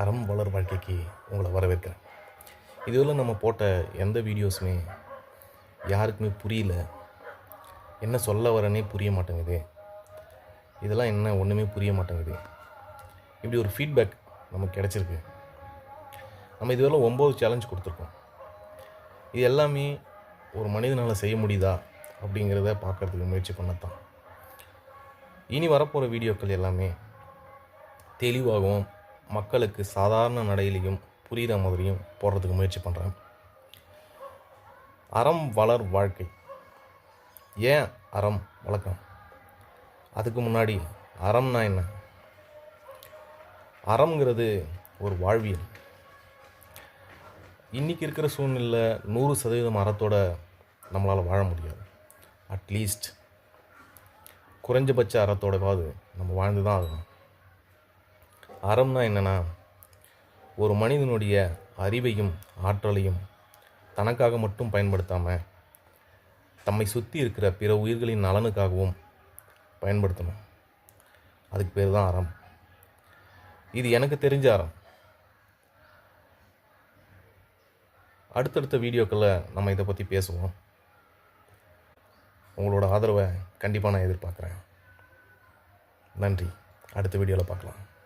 அறம் வளர் வாழ்க்கைக்கு உங்களை வரவேற்கிறேன். இதுவரை நம்ம போட்ட எந்த வீடியோஸுமே யாருக்குமே புரியல. என்ன சொல்ல வரேனே புரிய மாட்டேங்குது. இதெல்லாம் என்ன ஒன்றுமே புரிய மாட்டேங்குது. இப்படி ஒரு ஃபீட்பேக் நமக்கு கிடச்சிருக்கு. நம்ம இதுவரை ஒம்பது சேலஞ்ச் கொடுத்துருக்கோம். இது எல்லாமே ஒரு மனிதனால் செய்ய முடியுதா அப்படிங்கிறத பார்க்கறதுக்கு முயற்சி பண்ணத்தான். இனி வரப்போகிற வீடியோக்கள் எல்லாமே தெளிவாகவும் மக்களுக்கு சாதாரண நடையிலையும் புரிகிற மாதிரியும் போடுறதுக்கு முயற்சி பண்ணுறேன் அறம் வளர் வாழ்க்கை. ஏன் அறம் வளர்க்கணும் அதுக்கு முன்னாடி அறம்னா என்ன? அறம்ங்கிறது ஒரு வாழ்வியல். இன்றைக்கி இருக்கிற சூழ்நிலை நூறு சதவீதம் அறத்தோட நம்மளால் வாழ முடியாது. அட்லீஸ்ட் குறைஞ்சபட்ச அறத்தோடவாது நம்ம வாழ்ந்து தான் ஆகணும். அறம்னா என்னென்னா ஒரு மனிதனுடைய அறிவையும் ஆற்றலையும் தனக்காக மட்டும் பயன்படுத்தாமல் தம்மை சுற்றி இருக்கிற பிற உயிர்களின் நலனுக்காகவும் பயன்படுத்தணும். அதுக்கு பேர் தான் அறம். இது எனக்கு தெரிஞ்ச அறம். அடுத்தடுத்த வீடியோக்களில் நம்ம இதை பற்றி பேசுவோம். உங்களோட ஆதரவை கண்டிப்பாக நான் எதிர்பார்க்குறேன். நன்றி. அடுத்த வீடியோவில் பார்க்கலாம்.